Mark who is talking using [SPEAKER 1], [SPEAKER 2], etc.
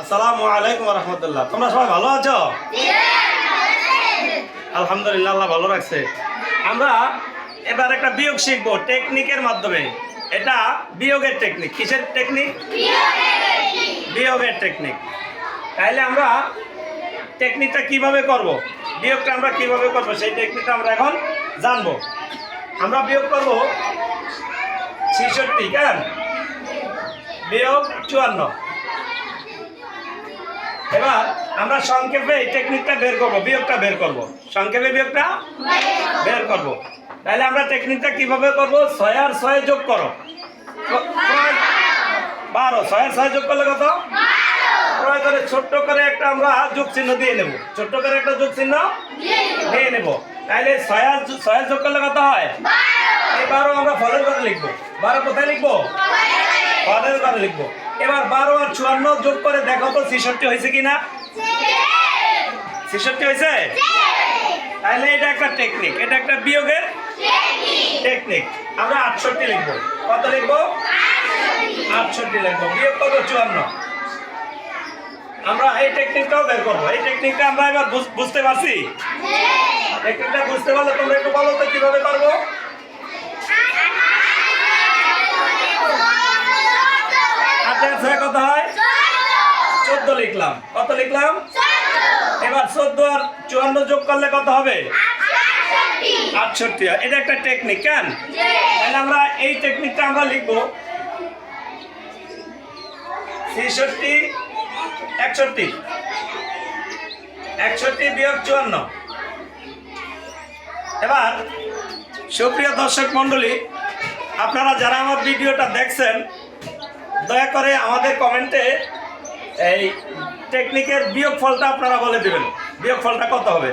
[SPEAKER 1] আসসালামু আলাইকুম রহমতুল্লাহ। তোমরা সবাই ভালো আছো? আলহামদুলিল্লাহ, আল্লাহ ভালো রাখছে। আমরা এবার একটা বিয়োগ শিখব টেকনিকের মাধ্যমে। এটা বিয়োগের টেকনিক। কিসের টেকনিক? বিয়োগের টেকনিক। তাহলে আমরা টেকনিকটা কীভাবে করব? বিয়োগটা আমরা কীভাবে করব? সেই টেকনিকটা আমরা এখন জানব। আমরা বিয়োগ করব ছেষট্টি কেন বিয়োগ চুয়ান্ন। এবার আমরা সংক্ষেপে এই টেকনিকটা বের করব, বিয়োগটা বের করব। সংক্ষেপে বিয়োগটা বের করব। তাহলে আমরা টেকনিকটা কীভাবে করব? ছয় আর ছয় যোগ করো। বারো। ছয় আর ছয় যোগ করলে কত? করে ছোট্ট করে একটা আমরা যোগ চিহ্ন দিয়ে নেব। ছোট্ট করে একটা যোগ চিহ্ন দিয়ে নেব। তাহলে ছয় ছয় যোগ করলে কত হয়? এই বারো আমরা ফলের ঘরে লিখব। বারো কোথায় লিখব? ফলের ঘরে লিখব। এবার বারো চুয়ান্ন যোগ করে দেখো তো ছেষট্টি হয়েছে কিনা? ছেষট্টি হয়েছে? তাহলে এটা একটা টেকনিক এটা একটা বিয়োগের টেকনিক আমরা আটষট্টি লিখব। কত লিখব? আটষট্টি লিখব। বিয়োগ কত? চুয়ান্ন। আমরা এই টেকনিকটাও বের করব। এই টেকনিকটা আমরা এবার বুঝতে পারছি? টেকনিকটা বুঝতে পারলে তোমরা একটু বলো তো কীভাবে করব হয় চোদ্দ। লিখলাম। কত লিখলাম? এবার চোদ্দ আর চুয়ান্ন যোগ করলে কত হবে? আটষট্টি। এটা একটা টেকনিক কেন? তাহলে আমরা এই টেকনিকটা আমরা লিখব। ছেষট্টি একষট্টি। একষট্টি বিয়োগ চুয়ান্ন। এবার সুপ্রিয় দর্শক মণ্ডলী আপনারা যারা আমার ভিডিওটা দেখছেন দয়া করে আমাদের কমেন্টে এই টেকনিকের বিয়োগ ফলটা আপনারা বলে দেবেন। বিয়োগ ফলটা কত হবে?